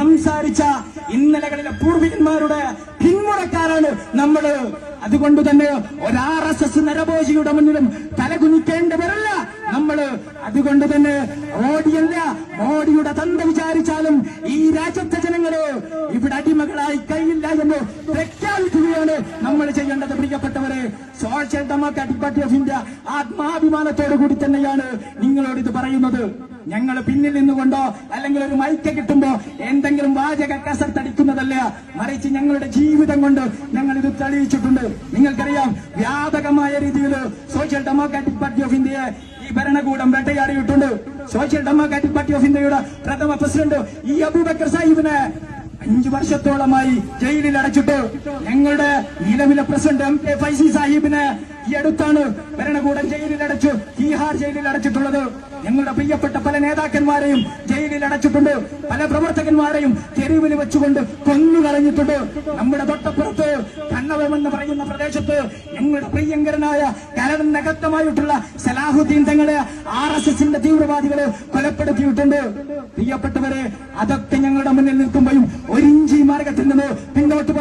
സംസാരിച്ച ഇന്നലകളിലെ പൂർവികന്മാരുടെ പിന്മുറക്കാരാണ് നമ്മൾ അതുകൊണ്ട് തന്നെ ഒരു ആർ എസ് എസ് നരഭോജിയുടെ മുന്നിലും തലകുനിക്കേണ്ടവരല്ല നമ്മൾ അതുകൊണ്ട് തന്നെ മോഡിയല്ല മോഡിയുടെ തന്ത വിചാരിച്ചാലും ഈ രാജ്യത്തെ ജനങ്ങൾ ഇവിടെ അടിമകളായി കഴിയില്ല എന്ന് പ്രഖ്യാപിക്കുകയാണ് നമ്മൾ ചെയ്യേണ്ടത്. പ്രിയപ്പെട്ടവരെ social democratic party of India ആത്മാഭിമാനത്തോടു കൂടി തന്നെയാണ് നിങ്ങളോട് ഇത് പറയുന്നത്. ഞങ്ങൾ പിന്നിൽ നിന്നുകൊണ്ടോ അല്ലെങ്കിൽ ഒരു മൈക്ക് കിട്ടുമ്പോ എന്തെങ്കിലും വാചക കസർത്തടിക്കുന്നതല്ല. മറിച്ച് ഞങ്ങളുടെ ജീവിതം കൊണ്ട് ഞങ്ങൾ ഇത് തെളിയിച്ചിട്ടുണ്ട്. നിങ്ങൾക്കറിയാം വ്യാപകമായ രീതിയിൽ സോഷ്യൽ ഡെമോക്രാറ്റിക് പാർട്ടി ഓഫ് ഇന്ത്യയെ ഈ ഭരണകൂടം വേട്ടയാടിയിട്ടുണ്ട്. സോഷ്യൽ ഡെമോക്രാറ്റിക് പാർട്ടി ഓഫ് ഇന്ത്യയുടെ പ്രഥമ പ്രസിഡന്റ് ഈ അബൂബക്കർ സാഹിബിനെ അഞ്ചു വർഷത്തോളമായി ജയിലിൽ അടച്ചിട്ട് ഞങ്ങളുടെ നിലവിലെ പ്രസിഡന്റ് എം കെ ഫൈസി സാഹിബിനെ ഈ അടുത്താണ് ഭരണകൂടം ജയിലിൽ അടച്ചു തീഹാർ ജയിലിൽ അടച്ചിട്ടുള്ളത്. ഞങ്ങളുടെ പ്രിയപ്പെട്ട പല നേതാക്കന്മാരെയും ജയിലിൽ അടച്ചിട്ടുണ്ട്. പല പ്രവർത്തകന്മാരെയും തെരുവിൽ വെച്ചുകൊണ്ട് കൊന്നു കളഞ്ഞിട്ടുണ്ട്. നമ്മുടെ തൊട്ടപ്പുറത്ത് കണ്ണവമെന്ന് പറയുന്ന പ്രദേശത്ത് ഞങ്ങളുടെ പ്രിയങ്കരനായ കലനകത്തമായിട്ടുള്ള സലാഹുദ്ദീൻ തങ്ങളെ ആർ എസ് എസിന്റെ തീവ്രവാദികൾ കൊലപ്പെടുത്തിയിട്ടുണ്ട്. പ്രിയപ്പെട്ടവരെ അതൊക്കെ ഞങ്ങളുടെ മുന്നിൽ നിൽക്കുമ്പോഴും ഒരിഞ്ചി മാർഗത്തിൽ നിന്ന്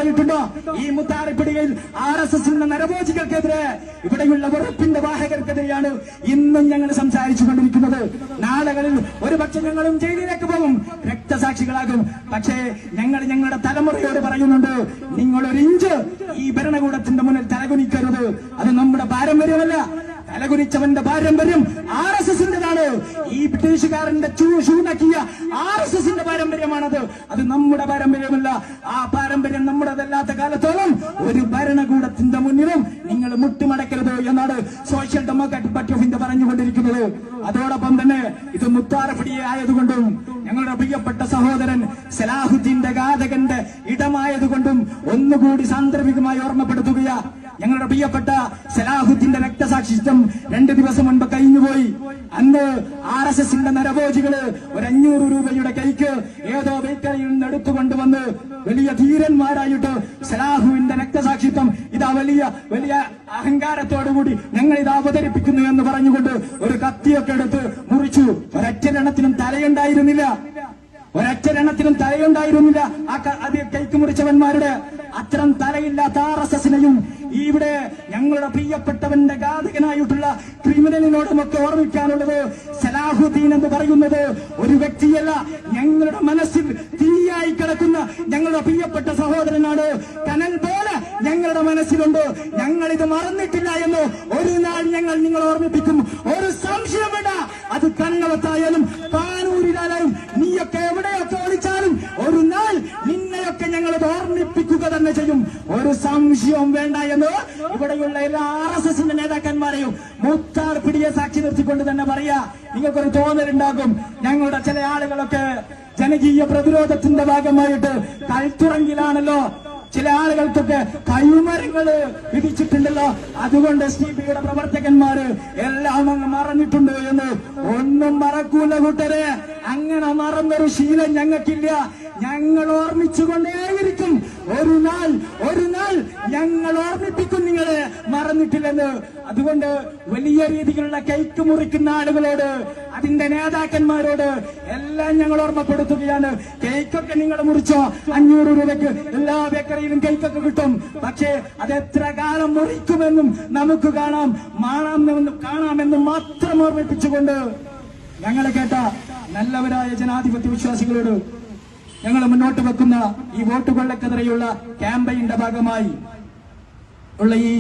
പിന്നോട്ട് പോയിട്ടുണ്ടോ ഈ മുത്താറിപ്പിടിയിൽ ആർ എസ് എസിന്റെ നരഭോജികൾക്കെതിരെ ഇവിടെയുള്ള വെറുപ്പിന്റെ വാഹകർക്കെതിരെയാണ് ഇന്നും ഞങ്ങൾ സംസാരിച്ചു കൊണ്ടിരിക്കുന്നത് നാളുകളിൽ ഒരു പക്ഷെ ഞങ്ങളും ജയിലിലേക്ക് പോകും രക്തസാക്ഷികളാകും. പക്ഷേ ഞങ്ങൾ ഞങ്ങളുടെ തലമുറയോട് പറയുന്നുണ്ട് നിങ്ങൾ ഒരു ഇഞ്ച് ഈ ഭരണകൂടത്തിന്റെ മുന്നിൽ തലകുനിക്കരുത്. അത് നമ്മുടെ പാരമ്പര്യമല്ല. തലകുനിച്ചവന്റെ പാരമ്പര്യം ആർ എസ് എസിന്റേതാണ് ഈ ബ്രിട്ടീഷുകാരന്റെ ചൂഷൂണക്കിയ ആർ എസ് എസിന്റെ പാരമ്പര്യമാണത്. അത് നമ്മുടെ പാരമ്പര്യമല്ല. ആ പാരമ്പര്യം നമ്മുടേതല്ലാത്ത കാലത്തോളം ഒരു ഭരണകൂടത്തിന്റെ മുന്നിലും നിങ്ങൾ മുട്ടുമടക്കരുത് എന്നാണ് social democratic party of India പറഞ്ഞുകൊണ്ടിരിക്കുന്നത്. അതോടൊപ്പം തന്നെ ഇത് മുത്താറപ്പിടിയെ ആയതുകൊണ്ടും ഞങ്ങളുടെ പ്രിയപ്പെട്ട സഹോദരൻ സലാഹുദ്ദീന്റെ ഘാതകന്റെ ഇടമായതുകൊണ്ടും ഒന്നുകൂടി സാന്ദർഭികമായി ഓർമ്മപ്പെടുത്തുകയാ. ഞങ്ങളുടെ പ്രിയപ്പെട്ട സലാഹുദ്ദീന്റെ രക്തസാക്ഷിത്വം രണ്ടു ദിവസം മുൻപ് കഴിഞ്ഞുപോയി. അന്ന് ആർ എസ് എസിന്റെ നരഭോജികൾ ഒരു അഞ്ഞൂറ് രൂപയുടെ കൈക്ക് ഏതോ ബേക്കറിയിൽ നിന്ന് എടുത്തുകൊണ്ടുവന്ന് വലിയ ധീരന്മാരായിട്ട് സലാഹുവിന്റെ രക്തസാക്ഷിത്വം ഇതാ വലിയ വലിയ അഹങ്കാരത്തോടുകൂടി ഞങ്ങൾ ഇത് അവതരിപ്പിക്കുന്നു എന്ന് പറഞ്ഞുകൊണ്ട് ഒരു കത്തിയൊക്കെ എടുത്ത് മുറിച്ചു. ഒരൊറ്റരണത്തിനും തലയുണ്ടായിരുന്നില്ല. ഒരൊറ്റരണത്തിനും തലയുണ്ടായിരുന്നില്ല. ആ അത് കൈക്ക് മുറിച്ചവന്മാരുടെ അത്തരം തലയില്ലാത്ത ആർ എസ് എസിനെയും ഇവിടെ ഞങ്ങളുടെ പ്രിയപ്പെട്ടവന്റെ ഘാതകനായിട്ടുള്ള ക്രിമിനലിനോടുമൊക്കെ ഓർമ്മിക്കാനുള്ളത് സലാഹുദ്ദീൻ എന്ന് പറയുന്നത് ഒരു വ്യക്തിയല്ല. ഞങ്ങളുടെ മനസ്സിൽ തീയായി കിടക്കുന്ന ഞങ്ങളുടെ പ്രിയപ്പെട്ട സഹോദരനാണ് കനൽ പോലെ ഞങ്ങളുടെ മനസ്സിലുണ്ട്. ഞങ്ങൾ ഇത് മറന്നിട്ടില്ല എന്ന് ഒരു നാൾ ഞങ്ങൾ നിങ്ങൾ ഓർമ്മിപ്പിക്കും. ഒരു സംശയം വേണ്ട അത് കണ്ണവത്തായാലും പാനൂരിലായാലും നീയൊക്കെ എവിടെയൊക്കെ ഒളിച്ചാലും ഒരു നാൾ നിന്നെയൊക്കെ ഞങ്ങൾ ഇത് ഓർമ്മിപ്പിക്കുക തന്നെ ചെയ്യും. ഒരു സംശയവും വേണ്ട എന്ന് ഇവിടെയുള്ള എല്ലാ ആർ എസ് എസിന്റെ നേതാക്കന്മാരെയും മുത്താർ പിടിയെ സാക്ഷി നിർത്തിക്കൊണ്ട് തന്നെ പറയാ നിങ്ങൾക്കൊരു തോന്നലുണ്ടാകും. ഞങ്ങളുടെ ചില ആളുകളൊക്കെ ജനകീയ പ്രതിരോധത്തിന്റെ ഭാഗമായിട്ട് കൽത്തുറങ്കിലാണല്ലോ ചില ആളുകൾക്കൊക്കെ കൈമരങ്ങൾ വിധിച്ചിട്ടുണ്ടല്ലോ. അതുകൊണ്ട് എസ് ഡി പിയുടെ പ്രവർത്തകന്മാര് എല്ലാം അങ്ങ് മറന്നിട്ടുണ്ട് എന്ന് ഒന്നും മറക്കൂല കൂട്ടരെ. അങ്ങനെ മറന്നൊരു ശീലം ഞങ്ങൾക്കില്ല. ഞങ്ങൾ ഓർമ്മിച്ചുകൊണ്ടേയിരിക്കും. ഒരു നാൾ ഒരു നാൾ ഞങ്ങൾ ഓർമ്മിപ്പിക്കും നിങ്ങളെ. മറന്നിട്ടില്ലെന്ന്. അതുകൊണ്ട് വലിയ രീതിയിലുള്ള കൈക്ക് മുറിക്കുന്ന ആളുകളോട് അതിന്റെ നേതാക്കന്മാരോട് എല്ലാം ഞങ്ങൾ ഓർമ്മപ്പെടുത്തുകയാണ്. കേക്കൊക്കെ നിങ്ങൾ മുറിച്ചോ? അഞ്ഞൂറ് രൂപയ്ക്ക് എല്ലാ ബേക്കറിയിലും കേക്കൊക്കെ കിട്ടും. പക്ഷേ അത് എത്ര കാലം മുറിക്കുമെന്നും നമുക്ക് കാണാം. മാറാമെന്നും കാണാമെന്നും മാത്രം ഓർമ്മിപ്പിച്ചുകൊണ്ട് ഞങ്ങളെ കേട്ട നല്ലവരായ ജനാധിപത്യ വിശ്വാസികളോട് ഞങ്ങൾ മുന്നോട്ട് വെക്കുന്ന ഈ വോട്ടുകളിലേക്കെതിരെയുള്ള ക്യാമ്പയിന്റെ ഭാഗമായി ഉള്ള ഈ